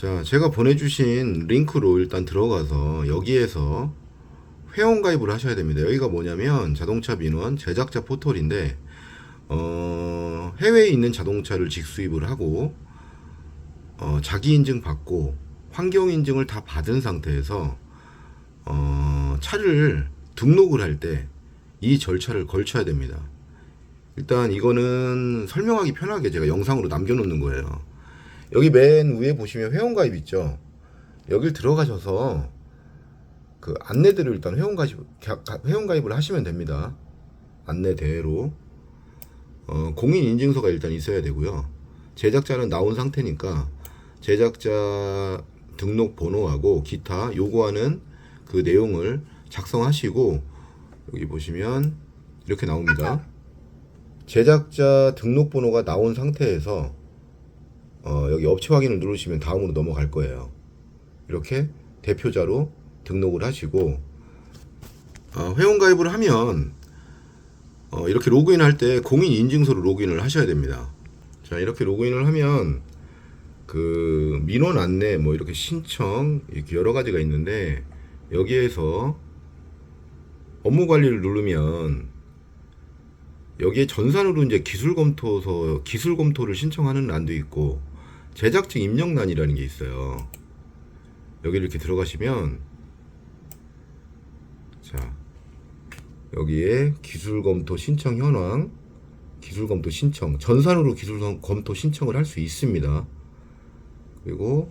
자, 제가 보내주신 링크로 일단 들어가서 여기에서 회원 가입을 하셔야 됩니다. 여기가 뭐냐면 자동차 민원 제작자 포털인데 어, 해외에 있는 자동차를 직수입을 하고 어, 자기 인증 받고 환경 인증을 다 받은 상태에서 어, 차를 등록을 할 때 이 절차를 걸쳐야 됩니다. 일단 이거는 설명하기 편하게 제가 영상으로 남겨놓는 거예요. 여기 맨 위에 보시면 회원가입 있죠. 여길 들어가셔서 그 안내들을 일단 회원가입 회원가입을 하시면 됩니다. 안내대로 어, 공인 인증서가 일단 있어야 되고요. 제작자는 나온 상태니까 제작자 등록 번호하고 기타 요구하는 그 내용을 작성하시고 여기 보시면 이렇게 나옵니다. 제작자 등록 번호가 나온 상태에서 어, 여기 업체 확인을 누르시면 다음으로 넘어갈 거예요. 이렇게 대표자로 등록을 하시고 어, 회원 가입을 하면 어, 이렇게 로그인 할 때 공인 인증서로 로그인을 하셔야 됩니다. 자 이렇게 로그인을 하면 그 민원 안내 뭐 이렇게 신청 이렇게 여러 가지가 있는데 여기에서 업무 관리를 누르면 여기에 전산으로 이제 기술 검토서 기술 검토를 신청하는 란도 있고 제작증 입력란이라는 게 있어요. 여기 이렇게 들어가시면 자 여기에 기술 검토 신청 현황 기술 검토 신청 전산으로 기술 검토 신청을 할 수 있습니다. 그리고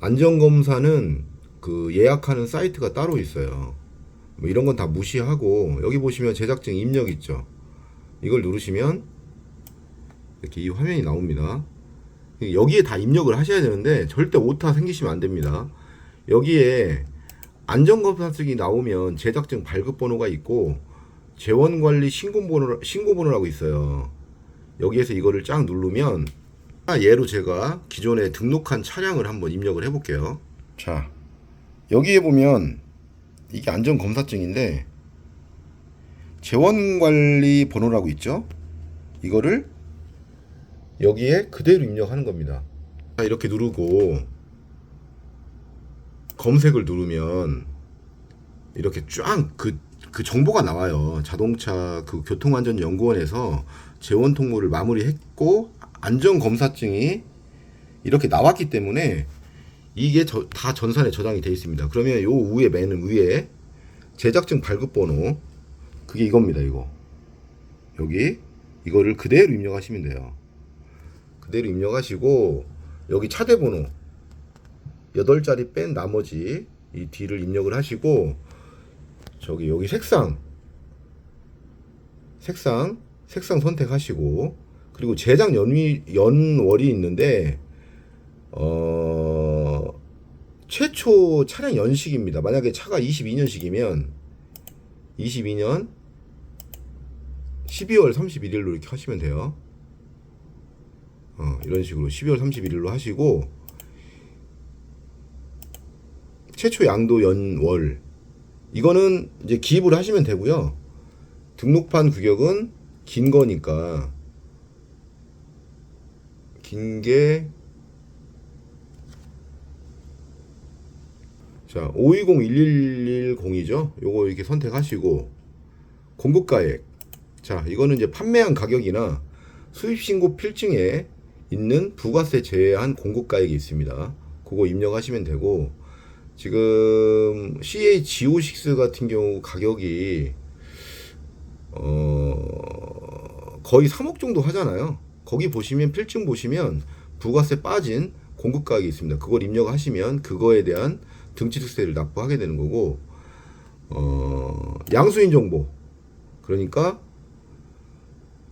안전검사는 그 예약하는 사이트가 따로 있어요. 뭐 이런 건 다 무시하고 여기 보시면 제작증 입력 있죠. 이걸 누르시면 이렇게 이 화면이 나옵니다. 여기에 다 입력을 하셔야 되는데 절대 오타 생기시면 안 됩니다. 여기에 안전검사증이 나오면 제작증 발급 번호가 있고 재원관리 신고번호, 신고번호라고 있어요. 여기에서 이거를 쫙 누르면 예로 제가 기존에 등록한 차량을 한번 입력을 해볼게요. 자, 여기에 보면 이게 안전검사증인데 재원관리 번호라고 있죠? 이거를 여기에 그대로 입력하는 겁니다. 자, 이렇게 누르고 검색을 누르면 이렇게 쫙그 그 정보가 나와요. 자동차 그 교통안전연구원에서 재원 통보를 마무리했고 안전검사증이 이렇게 나왔기 때문에 이게 저, 다 전산에 저장이 되어 있습니다. 그러면 요 위에 맨 위에 제작증 발급 번호 그게 이겁니다. 이거 여기 이거를 그대로 입력하시면 돼요. 그대로 입력하시고 여기 차대 번호 8자리 뺀 나머지 이 D를 입력을 하시고 저기 여기 색상 색상 색상 선택하시고 그리고 제작 연위 연월이 있는데 어 최초 차량 연식입니다. 만약에 차가 22년식이면 22년 12월 31일로 이렇게 하시면 돼요. 어, 이런 식으로 12월 31일로 하시고 최초 양도 연월 이거는 이제 기입을 하시면 되고요. 등록판 규격은 긴 거니까 긴 게 자, 520-1110이죠. 요거 이렇게 선택하시고 공급가액. 자, 이거는 이제 판매한 가격이나 수입 신고 필증에 있는 부가세 제외한 공급가액이 있습니다. 그거 입력하시면 되고 지금 CH-GO6 같은 경우 가격이 어 거의 3억 정도 하잖아요. 거기 보시면 필증 보시면 부가세 빠진 공급 가격이 있습니다. 그걸 입력하시면 그거에 대한 등취득세를 납부하게 되는 거고 어 양수인 정보 그러니까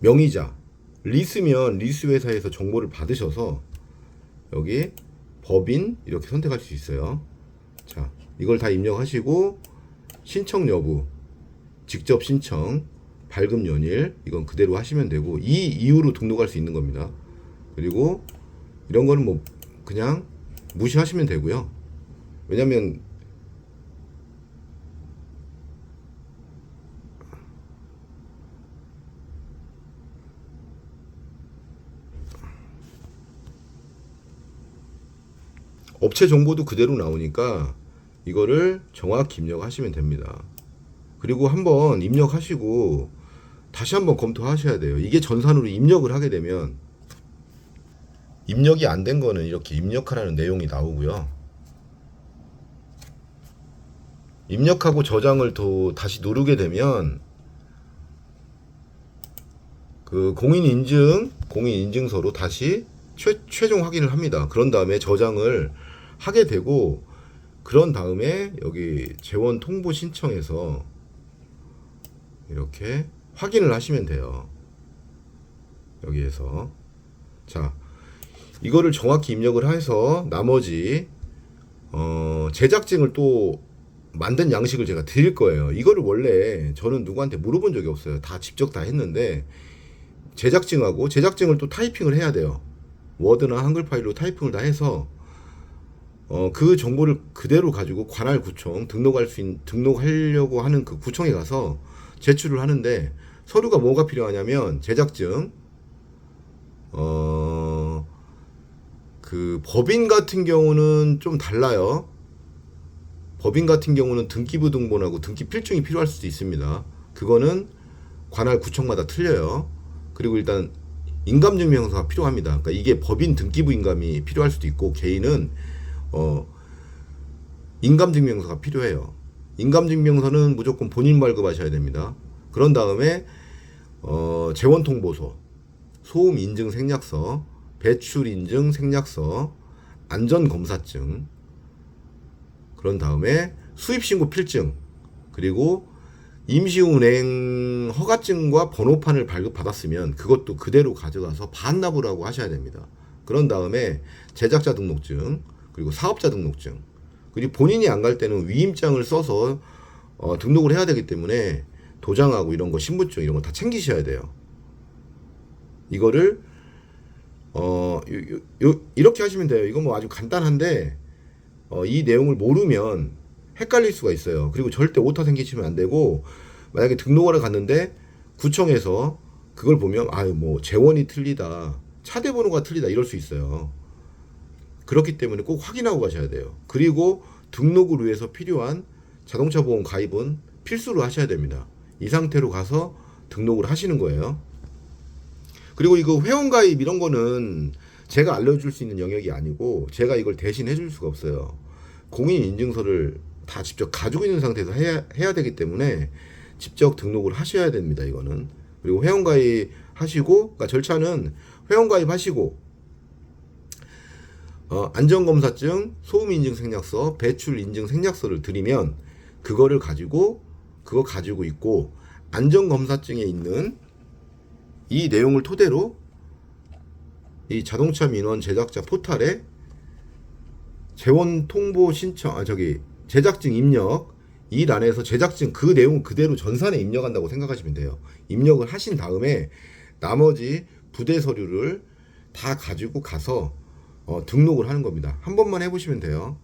명의자 리스면 리스 회사에서 정보를 받으셔서 여기 법인 이렇게 선택할 수 있어요. 자, 이걸 다 입력하시고 신청 여부, 직접 신청, 발급 연일 이건 그대로 하시면 되고 이 이후로 등록할 수 있는 겁니다. 그리고 이런 거는 뭐 그냥 무시하시면 되고요. 왜냐면 업체 정보도 그대로 나오니까 이거를 정확히 입력하시면 됩니다. 그리고 한번 입력하시고 다시 한번 검토하셔야 돼요. 이게 전산으로 입력을 하게 되면 입력이 안 된 거는 이렇게 입력하라는 내용이 나오고요. 입력하고 저장을 또 다시 누르게 되면 그 공인 인증 공인 인증서로 다시 최, 최종 확인을 합니다. 그런 다음에 저장을 하게 되고 그런 다음에 여기 재원 통보 신청에서 이렇게 확인을 하시면 돼요. 여기에서 자 이거를 정확히 입력을 해서 나머지 어, 제작증을 또 만든 양식을 제가 드릴 거예요. 이거를 원래 저는 누구한테 물어본 적이 없어요. 다 직접 다 했는데 제작증하고 제작증을 또 타이핑을 해야 돼요. 워드나 한글 파일로 타이핑을 다 해서 어, 그 정보를 그대로 가지고 관할 구청 등록할 수 있, 등록하려고 하는 그 구청에 가서 제출을 하는데 서류가 뭐가 필요하냐면 제작증 어, 그 법인 같은 경우는 좀 달라요. 법인 같은 경우는 등기부 등본하고 등기 필증이 필요할 수도 있습니다. 그거는 관할 구청마다 틀려요. 그리고 일단 인감증명서가 필요합니다. 그러니까 이게 법인 등기부 인감이 필요할 수도 있고 개인은 어 인감증명서가 필요해요. 인감증명서는 무조건 본인 발급하셔야 됩니다. 그런 다음에 어 재원 통보소, 소음 인증 생략서, 배출 인증 생략서, 안전 검사증, 그런 다음에 수입 신고 필증, 그리고 임시운행 허가증과 번호판을 발급받았으면 그것도 그대로 가져가서 반납을 하고 하셔야 됩니다. 그런 다음에 제작자 등록증, 그리고 사업자 등록증, 그리고 본인이 안 갈 때는 위임장을 써서 어, 등록을 해야 되기 때문에 도장하고 이런 거 신분증 이런 거 다 챙기셔야 돼요. 이거를 어 요, 요, 요, 이렇게 하시면 돼요. 이건 뭐 아주 간단한데 어, 이 내용을 모르면 헷갈릴 수가 있어요. 그리고 절대 오타 생기시면 안 되고 만약에 등록하러 갔는데 구청에서 그걸 보면 아유 뭐 재원이 틀리다 차대 번호가 틀리다 이럴 수 있어요. 그렇기 때문에 꼭 확인하고 가셔야 돼요. 그리고 등록을 위해서 필요한 자동차 보험 가입은 필수로 하셔야 됩니다. 이 상태로 가서 등록을 하시는 거예요. 그리고 이거 회원 가입 이런 거는 제가 알려줄 수 있는 영역이 아니고 제가 이걸 대신 해줄 수가 없어요. 공인 인증서를 다 직접 가지고 있는 상태에서 해야, 해야 되기 때문에 직접 등록을 하셔야 됩니다. 이거는 그리고 회원 가입 하시고 그러니까 절차는 회원 가입 하시고 어, 안전검사증, 소음인증 생략서, 배출 인증 생략서를 드리면 그거를 가지고 그거 가지고 있고 안전검사증에 있는 이 내용을 토대로 이 자동차 민원 제작자 포탈에 재원 통보 신청 아 저기 제작증 입력 이 란에서 제작증 그 내용 그대로 전산에 입력한다고 생각하시면 돼요. 입력을 하신 다음에 나머지 부대 서류를 다 가지고 가서 어, 등록을 하는 겁니다. 한 번만 해보시면 돼요.